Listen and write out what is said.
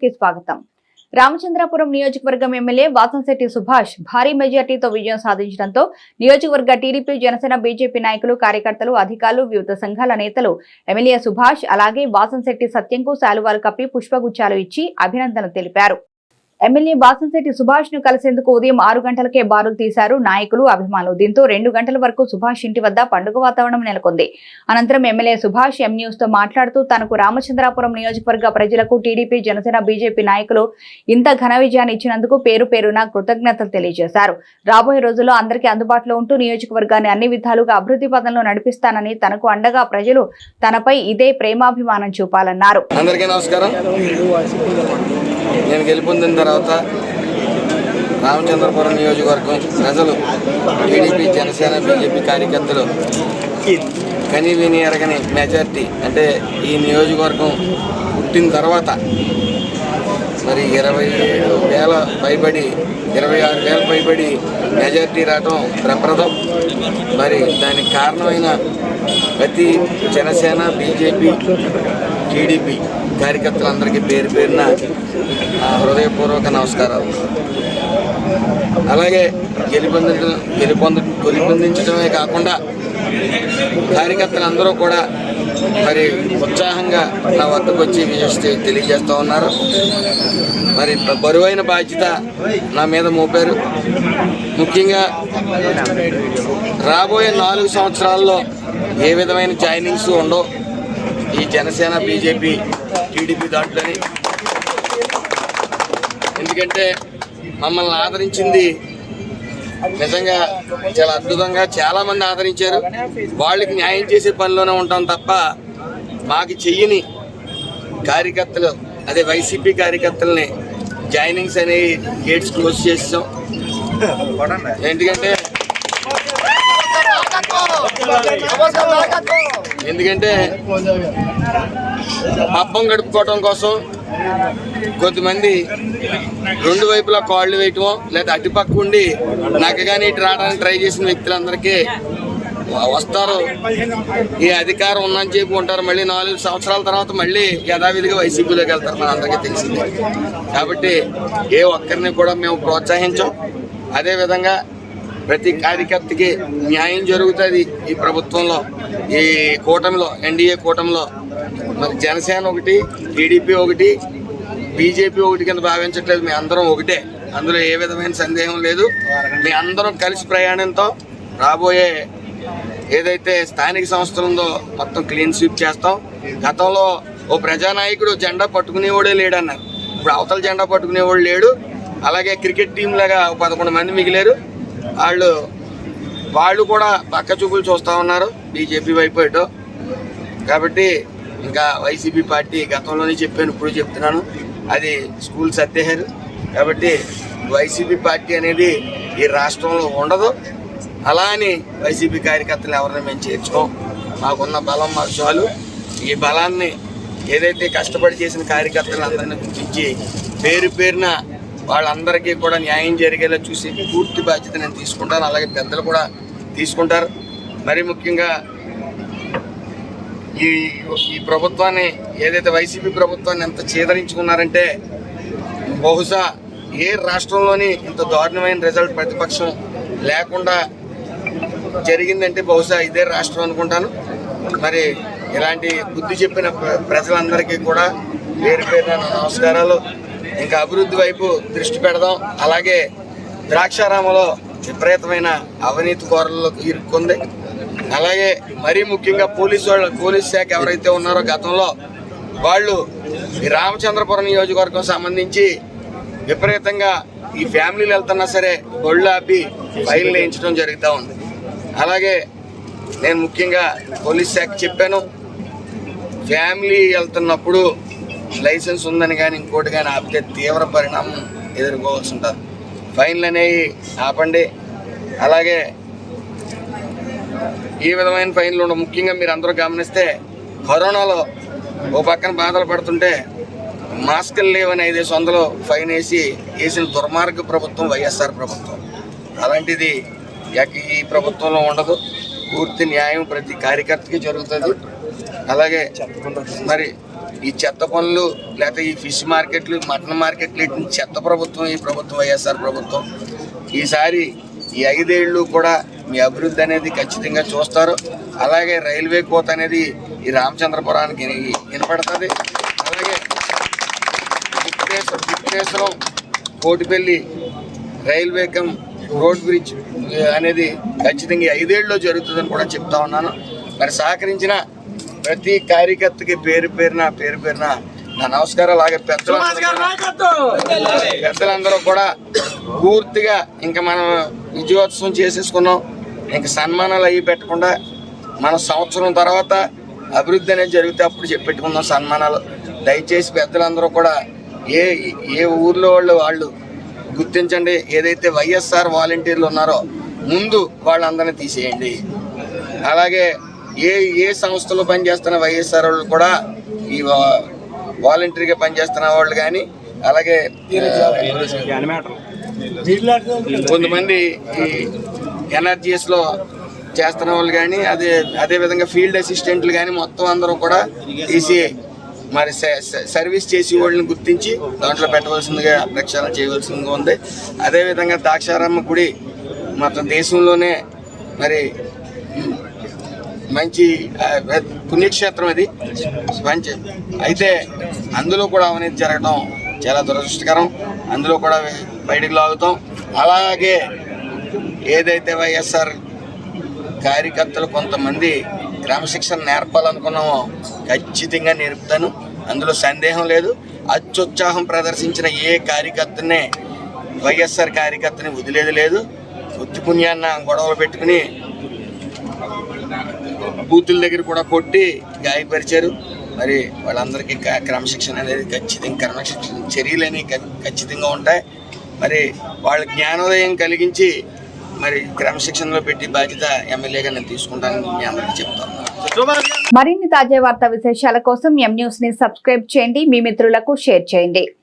కి స్వాగతం. రామచంద్రాపురం నియోజకవర్గం ఎమ్మెల్యే వాసంశెట్టి సుభాష్ భారీ మెజార్టీతో విజయం సాధించడంతో నియోజకవర్గ టీడీపీ జనసేన బీజేపీ నాయకులు కార్యకర్తలు అధికారులు వివిధ సంఘాల నేతలు ఎమ్మెల్యే సుభాష్ అలాగే వాసంశెట్టి సత్యంకు శాలువాలు కప్పి పుష్పగుచ్చాలు ఇచ్చి అభినందనలు తెలిపారు. ఎమ్మెల్యే వాసంశెట్టి సుభాష్ను కలిసేందుకు ఉదయం ఆరు గంటలకే బారులు తీశారు నాయకులు అభిమానులు. దీంతో రెండు గంటల వరకు సుభాష్ ఇంటి వద్ద పండుగ వాతావరణం నెలకొంది. అనంతరం ఎమ్మెల్యే సుభాష్ ఎం న్యూస్తో మాట్లాడుతూ తనకు రామచంద్రాపురం నియోజకవర్గ ప్రజలకు టీడీపీ జనసేన బీజేపీ నాయకులు ఇంత ఘన విజయాన్ని ఇచ్చినందుకు పేరు పేరున కృతజ్ఞతలు తెలియజేశారు. రాబోయే రోజుల్లో అందరికీ అందుబాటులో ఉంటూ నియోజకవర్గాన్ని అన్ని విధాలుగా అభివృద్ధి పదంలో నడిపిస్తానని తనకు అండగా ప్రజలు తనపై ఇదే ప్రేమాభిమానం చూపాలన్నారు. అందరికీ నమస్కారం. నేను గెలుపొందిన తర్వాత రామచంద్రపురం నియోజకవర్గం ప్రజలు టీడీపీ జనసేన బీజేపీ కార్యకర్తలు కని విని ఎరగని మెజార్టీ అంటే ఈ నియోజకవర్గం పుట్టిన తర్వాత మరి ఇరవై ఏడు వేల పైబడి ఇరవై ఆరు వేల పైబడి మెజార్టీ రావటం ప్రప్రదం మరి దానికి కారణమైన ప్రతి జనసేన బీజేపీ టీడీపీ కార్యకర్తలందరికీ పేరు పేరున హృదయపూర్వక నమస్కారాలు. అలాగే గెలుపొందించడం గెలుపొంద గెలుపొందించడమే కాకుండా కార్యకర్తలందరూ కూడా మరి ఉత్సాహంగా నా వద్దకు వచ్చి విజయ తెలియజేస్తూ ఉన్నారు. మరి బరువైన బాధ్యత నా మీద మోపారు. ముఖ్యంగా రాబోయే నాలుగు సంవత్సరాల్లో ఏ విధమైన జాయినింగ్స్ ఉండవు. ఈ జనసేన బీజేపీ టీడీపీ దాంట్లోని. ఎందుకంటే మమ్మల్ని ఆదరించింది నిజంగా చాలా అద్భుతంగా చాలా మంది ఆదరించారు. వాళ్ళకి న్యాయం చేసే పనిలోనే ఉంటాం తప్ప మాకు చెయ్యని కార్యకర్తలు అదే వైసీపీ కార్యకర్తల్ని జాయినింగ్స్ అనేవి గేట్స్ క్లోజ్ చేసాం ఎందుకంటే ఎందుకంటే పబ్బం గడుపుకోవటం కోసం కొద్దిమంది రెండు వైపులా కాళ్ళు వేయటమో లేదా అటుపక్క ఉండి నాకు కానీ ఇటు రావడానికి ట్రై చేసిన వ్యక్తులందరికీ వస్తారు. ఈ అధికారం ఉందని చెప్పి ఉంటారు. మళ్ళీ నాలుగు సంవత్సరాల తర్వాత మళ్ళీ యథావిధిగా వైసీపీలోకి వెళ్తారు. మన అందరికీ తెలిసింది. కాబట్టి ఏ ఒక్కరిని కూడా మేము ప్రోత్సహించాం. అదేవిధంగా ప్రతి కార్యకర్తకి న్యాయం జరుగుతుంది ఈ ప్రభుత్వంలో. ఈ కూటమిలో ఎన్డీఏ కూటమిలో. మరి జనసేన ఒకటి టీడీపీ ఒకటి బీజేపీ ఒకటి కింద భావించట్లేదు. మీ అందరం ఒకటే. అందులో ఏ విధమైన సందేహం లేదు. మీ అందరం కలిసి ప్రయాణంతో రాబోయే ఏదైతే స్థానిక సంస్థలు ఉందో మొత్తం క్లీన్ స్వీప్ చేస్తాం. గతంలో ఓ ప్రజానాయకుడు జెండా పట్టుకునేవాడే లేడన్నారు. ఇప్పుడు అవతల జెండా పట్టుకునేవాడు లేడు. అలాగే క్రికెట్ టీం లాగా పదకొండు మంది మిగిలేరు. వాళ్ళు వాళ్ళు కూడా పక్క చూపులు చూస్తూ ఉన్నారు బీజేపీ వైపు ఇటు కాబట్టి ఇంకా వైసీపీ పార్టీ గతంలోనే చెప్పాను ఇప్పుడు చెప్తున్నాను. అది స్కూల్ సర్దేశారు కాబట్టి వైసీపీ పార్టీ అనేది ఈ రాష్ట్రంలో ఉండదు. అలా అని వైసీపీ కార్యకర్తలు ఎవరిని మేము చేర్చుకోం. మాకున్న బలం మాకు చాలు. ఈ బలాన్ని ఏదైతే కష్టపడి చేసిన కార్యకర్తలందరినీ గుర్తించి పేరు పేరున వాళ్ళందరికీ కూడా న్యాయం జరిగేలా చూసి పూర్తి బాధ్యత నేను తీసుకుంటాను. అలాగే పెద్దలు కూడా తీసుకుంటారు. మరి ముఖ్యంగా ఈ ఈ ప్రభుత్వాన్ని ఏదైతే వైసీపీ ప్రభుత్వాన్ని ఎంత చేదరించుకున్నారంటే బహుశా ఏ రాష్ట్రంలోని ఇంత దారుణమైన రిజల్ట్ ప్రతిపక్షం లేకుండా జరిగిందంటే బహుశా ఇదే రాష్ట్రం అనుకుంటాను. మరి ఇలాంటి బుద్ధి చెప్పిన ప్ర- ప్రజలందరికీ కూడా పేరు పేరున నమస్కారాలు. ఇంకా అభివృద్ధి వైపు దృష్టి పెడదాం. అలాగే ద్రాక్షారామలో విపరీతమైన అవినీతి కోరల్లో ఇరుక్కుంది. అలాగే మరీ ముఖ్యంగా పోలీసు వాళ్ళు పోలీస్ శాఖ ఎవరైతే ఉన్నారో గతంలో వాళ్ళు ఈ రామచంద్రపురం నియోజకవర్గం సంబంధించి విపరీతంగా ఈ ఫ్యామిలీలు వెళ్తున్నా సరే బొళ్ళు ఆపి ఫైల్ వేయించడం జరుగుతూ ఉంది. అలాగే నేను ముఖ్యంగా పోలీస్ శాఖ చెప్పాను. ఫ్యామిలీ వెళ్తున్నప్పుడు లైసెన్స్ ఉందని కానీ ఇంకోటి కానీ ఆపితే తీవ్ర పరిణామం ఎదుర్కోవాల్సి ఉంటుంది. ఫైన్లు అనేవి ఆపండి. అలాగే ఈ విధమైన ఫైన్లు ఉండవు. ముఖ్యంగా మీరు అందరూ గమనిస్తే కరోనాలో ఓ పక్కన బాధలు పడుతుంటే మాస్కులు లేవని ఐదేసి వందలు ఫైన్ వేసి వేసిన దుర్మార్గ ప్రభుత్వం వైఎస్ఆర్ ప్రభుత్వం. అలాంటిది ఎక్క- ఈ ప్రభుత్వంలో ఉండదు. పూర్తి న్యాయం ప్రతి కార్యకర్తకి జరుగుతుంది. అలాగే మరి ఈ చెత్త పనులు లేకపోతే ఈ ఫిష్ మార్కెట్లు మటన్ మార్కెట్లు వీటిని చెత్త ప్రభుత్వం ఈ ప్రభుత్వం వైఎస్ఆర్ ప్రభుత్వం. ఈసారి ఈ ఐదేళ్ళు కూడా మీ అభివృద్ధి అనేది ఖచ్చితంగా చూస్తారు. అలాగే రైల్వే కోత అనేది ఈ రామచంద్రపురానికి వినపడుతుంది. అలాగే Vighneswaram Kotipalli railway cum road bridge అనేది ఖచ్చితంగా ఈ ఐదేళ్ళలో జరుగుతుందని కూడా చెప్తా ఉన్నాను. మరి సహకరించిన ప్రతి కార్యకర్తకి పేరు పేరున పేరు పేరున నా నమస్కారం అలాగే పెద్దలందరూ పెద్దలందరూ కూడా పూర్తిగా ఇంకా మనం విజయోత్సవం చేసేసుకున్నాం. ఇంకా సన్మానాలు అవి పెట్టకుండా మన సంవత్సరం తర్వాత అభివృద్ధి అనేది జరిగితే అప్పుడు చెప్పి పెట్టుకుందాం సన్మానాలు. దయచేసి పెద్దలందరూ కూడా ఏ ఏ ఊర్లో వాళ్ళు వాళ్ళు గుర్తించండి. ఏదైతే వైఎస్ఆర్ వాలంటీర్లు ఉన్నారో ముందు వాళ్ళందరినీ తీసేయండి. అలాగే ఏ ఏ సంస్థలో పనిచేస్తున్న వైఎస్ఆర్ వాళ్ళు కూడా ఈ వాలంటరీగా వాలంటీర్గా పనిచేస్తున్న వాళ్ళు కానీ అలాగే కొంతమంది ఈ ఎన్ఆర్జీఎస్లో చేస్తున్న వాళ్ళు కానీ అదే అదే విధంగా ఫీల్డ్ అసిస్టెంట్లు కానీ మొత్తం అందరూ కూడా తీసి మరి స- సర్వీస్ చేసి వాళ్ళని గుర్తించి దాంట్లో పెట్టవలసిందిగా ప్రక్షాళన చేయవలసిందిగా ఉంది. అదేవిధంగా ద్రాక్షారామ గుడి మొత్తం దేశంలోనే మరి మంచి పుణ్యక్షేత్రం అది మంచి. అయితే అందులో కూడా అవినీతి జరగడం చాలా దురదృష్టకరం. అందులో కూడా బయటకు లాగుతాం. అలాగే ఏదైతే వైఎస్ఆర్ కార్యకర్తలు కొంతమంది క్రమశిక్షణ నేర్పాలనుకున్నామో ఖచ్చితంగా నేర్పుతాను. అందులో సందేహం లేదు. అత్యుత్సాహం ప్రదర్శించిన ఏ కార్యకర్తనే వైఎస్ఆర్ కార్యకర్తని వదిలేది లేదు. ఉత్తి పుణ్యాన్న గొడవలు పెట్టుకుని బూతుల దగ్గర కూడా కొట్టి గాయపరిచారు. మరి వాళ్ళందరికీ క- క్రమశిక్షణ అనేది ఖచ్చితంగా క్రమశిక్షణ చర్యలు అనేవి ఖచ్చితంగా ఉంటాయి. మరి వాళ్ళ జ్ఞానోదయం కలిగించి మరి క్రమశిక్షణలో పెట్టి బాధ్యత ఎమ్మెల్యేగా నేను తీసుకుంటానని మీ అందరికీ చెప్తాను మరిన్ని తాజా వార్తా విశేషాల కోసం ఎం న్యూస్ని సబ్స్క్రైబ్ చేయండి. మీ మిత్రులకు షేర్ చేయండి.